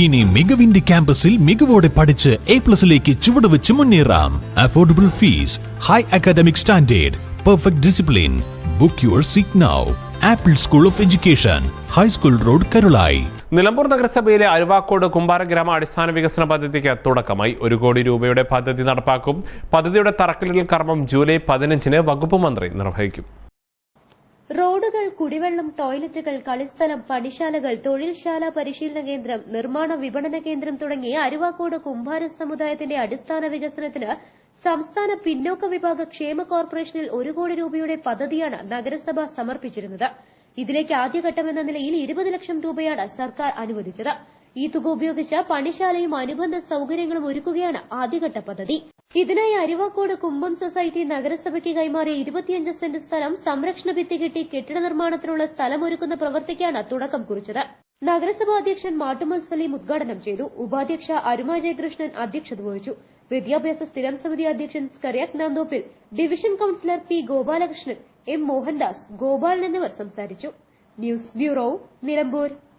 ഇനി മികവിന്റെ ക്യാമ്പസിൽ മികവോടെ പഠിച്ച് എ പ്ലസിലേക്ക് ചുവടുവെച്ച് മുന്നേറാം. Affordable fees high academic standard perfect discipline book your seat now apple school of education high school road Karulai Nilambur നഗരസഭയിലെ അരുവാക്കോട് കുമ്പാര ഗ്രാമ അടിസ്ഥാന വികസന പദ്ധതിക്ക് തുടക്കമായി ഒരു കോടി രൂപയുടെ പദ്ധതി നടപ്പാക്കും. പദ്ധതിയുടെ തറക്കല്ലിടൽ കർമ്മം ജൂലൈ പതിനഞ്ചിന് വകുപ്പ് മന്ത്രി നിർവഹിക്കും. റോഡുകൾ കുടിവെള്ളം ടോയ്ലറ്റുകൾ കളിസ്ഥലം പണിശാലകൾ തൊഴിൽശാല പരിശീലന കേന്ദ്രം നിർമ്മാണ വിപണന കേന്ദ്രം തുടങ്ങിയ അരുവാക്കോട് കുംഭാര സമുദായത്തിന്റെ അടിസ്ഥാന വികസനത്തിന് സംസ്ഥാന പിന്നോക്ക വിഭാഗ ക്ഷേമ കോർപ്പറേഷനിൽ ഒരു കോടി രൂപയുടെ പദ്ധതിയാണ് നഗരസഭ സമർപ്പിച്ചിരുന്നത്. ഇതിലേക്ക് ആദ്യഘട്ടമെന്ന നിലയിൽ ഇരുപത് ലക്ഷം രൂപയാണ് സർക്കാർ അനുവദിച്ചത്. ഈ തുക ഉപയോഗിച്ച് പണിശാലയും അനുബന്ധ സൌകര്യങ്ങളും ഒരുക്കുകയാണ് ആദ്യഘട്ട പദ്ധതി. ഇതിനായി അരിവാക്കോട് കുമ്പം സൊസൈറ്റി നഗരസഭയ്ക്ക് കൈമാറിയ ഇരുപത്തിയഞ്ച് സെന്റ് സ്ഥലം സംരക്ഷണ ഭിത്തി കിട്ടി കെട്ടിട നിർമ്മാണത്തിനുള്ള സ്ഥലമൊരുക്കുന്ന പ്രവൃത്തിക്കാണ് തുടക്കം കുറിച്ചത്. നഗരസഭാ അധ്യക്ഷൻ മാട്ടുമൽ സലീം ഉദ്ഘാടനം ചെയ്തു. ഉപാധ്യക്ഷ അരുമ ജയകൃഷ്ണൻ അധ്യക്ഷത വഹിച്ചു. വിദ്യാഭ്യാസ സ്ഥിരം സമിതി അധ്യക്ഷൻ സ്കറിയാക് നാന്തോപ്പിൽ division councillor P Gopalakrishnan M Mohandas Gopalan എന്നിവർ സംസാരിച്ചു. News bureau Nilambur.